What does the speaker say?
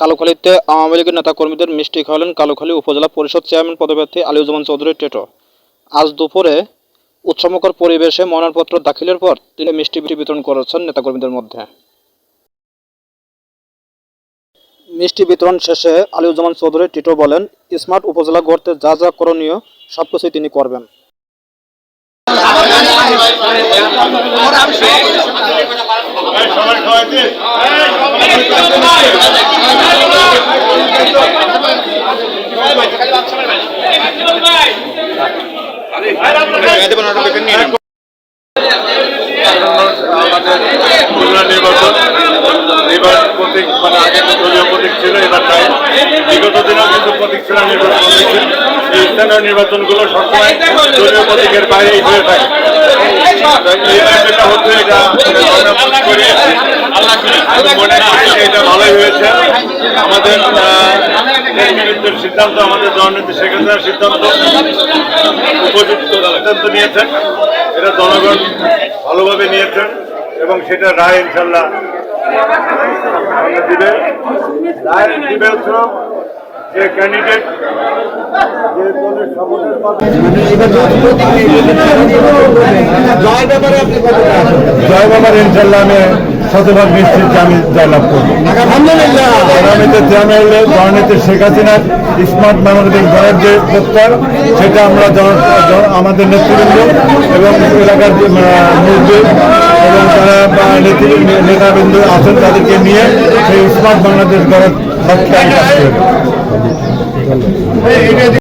কালোখালীতে আওয়ামী লীগের নেতাকর্মীদের মিষ্টি খাওয়ালেন কালোখালী উপজেলা পরিষদ চেয়ারম্যান পদপ্রার্থী আলিউজ্জামান চৌধুরী টেটো। আজ দুপুরে উৎসমকর পরিবেশে মনোনয়নপত্র দাখিলের পর তিনি মিষ্টি বিতরণ করেছেন নেতাকর্মীদের মধ্যে। মিষ্টি বিতরণ শেষে আলিউজ্জামান চৌধুরী টিটো বলেন স্মার্ট উপজেলা গড়তে যা যা করণীয় সবকিছুই তিনি করবেন। সবাই খাওয়াইছে খুলনা নির্বাচন প্রতীক মানে আগে তো দলীয় প্রতীক ছিল এবার তাই বিগত দিনেও কিন্তু প্রতীক ছিল নির্বাচন। এই স্থানীয় নির্বাচনগুলো সবসময় দলীয় প্রতীকের বাইরেই হয়ে থাকে যেটা হচ্ছে এটা মনে এটা ভালোই হয়েছে। আমাদের নেতৃত্বের সিদ্ধান্ত, আমাদের জননেত্রী শেখ হাসিনার সিদ্ধান্ত উপযুক্ত সিদ্ধান্ত নিয়েছেন। এটা জনগণ ভালোভাবে নিয়েছেন এবং সেটা রায় ইনশাল্লাহ দিবে। রায় দিবে যে ক্যান্ডিডেট যে দলের শপথের কথা জয় বাবার ইনশাল্লাহ আমি শতভাগ নিশ্চিত আমি জয়লাভ করব। আগামীতে চেয়ারম্যান জননেত্রী শেখ হাসিনার স্মার্ট বাংলাদেশ গড়ার যে প্রত্যয় সেটা আমরা আমাদের নেতৃবৃন্দ এবং এলাকার মুরব্বী এবং নেতৃ- নেতাবৃন্দ আছেন তাদেরকে নিয়ে সেই স্মার্ট বাংলাদেশ গড়ার লক্ষ্যে আমি কাজ করব।